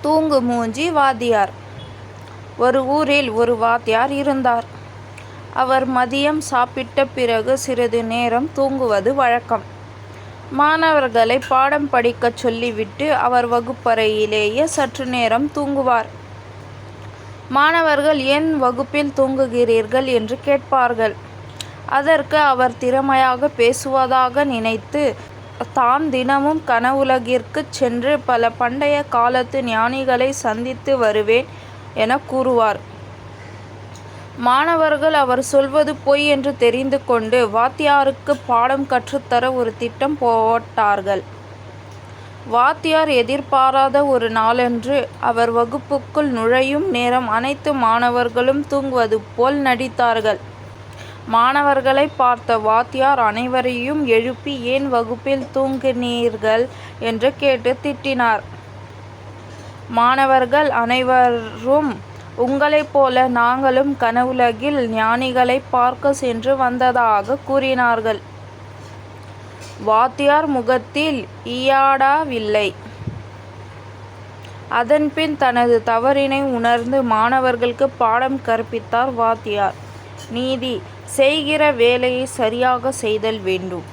தூங்கு மூஞ்சி வாத்தியார் ஒரு ஊரில் ஒரு வாத்தியார் இருந்தார். அவர் மதியம் சாப்பிட்ட பிறகு சிறிது நேரம் தூங்குவது வழக்கம். மாணவர்களை பாடம் படிக்கச் சொல்லிவிட்டு அவர் வகுப்பறையிலேயே சற்று நேரம் தூங்குவார். மாணவர்கள் ஏன் வகுப்பில் தூங்குகிறீர்கள் என்று கேட்பார்கள். அதற்கு அவர் திறமையாக பேசுவதாக நினைத்து தான் தினமும் கனவுலகிற்குச் சென்று பல பண்டைய காலத்து ஞானிகளை சந்தித்து வருவேன் என கூறுவார். மாணவர்கள் அவர் சொல்வது பொய் என்று தெரிந்து கொண்டு வாத்தியாருக்கு பாடம் கற்றுத்தர ஒரு திட்டம் போட்டார்கள். வாத்தியார் எதிர்பாராத ஒரு நாளன்று அவர் வகுப்புக்குள் நுழையும் நேரம் அனைத்து மாணவர்களும் தூங்குவது போல் நடித்தார்கள். மாணவர்களை பார்த்த வாத்தியார் அனைவரையும் எழுப்பி ஏன் வகுப்பில் தூங்கினீர்கள் என்று கேட்டு திட்டினார். மாணவர்கள் அனைவரும் உங்களைப் போல நாங்களும் கனவுலகில் ஞானிகளை பார்க்க சென்று வந்ததாக கூறினார்கள். வாத்தியார் முகத்தில் ஈயாடாவில்லை அதன்பின் தனது தவறினை உணர்ந்து மாணவர்களுக்கு பாடம் கற்பித்தார் வாத்தியார். நீதி செய்கிற வேலையை சரியாக செய்தல் வேண்டும்.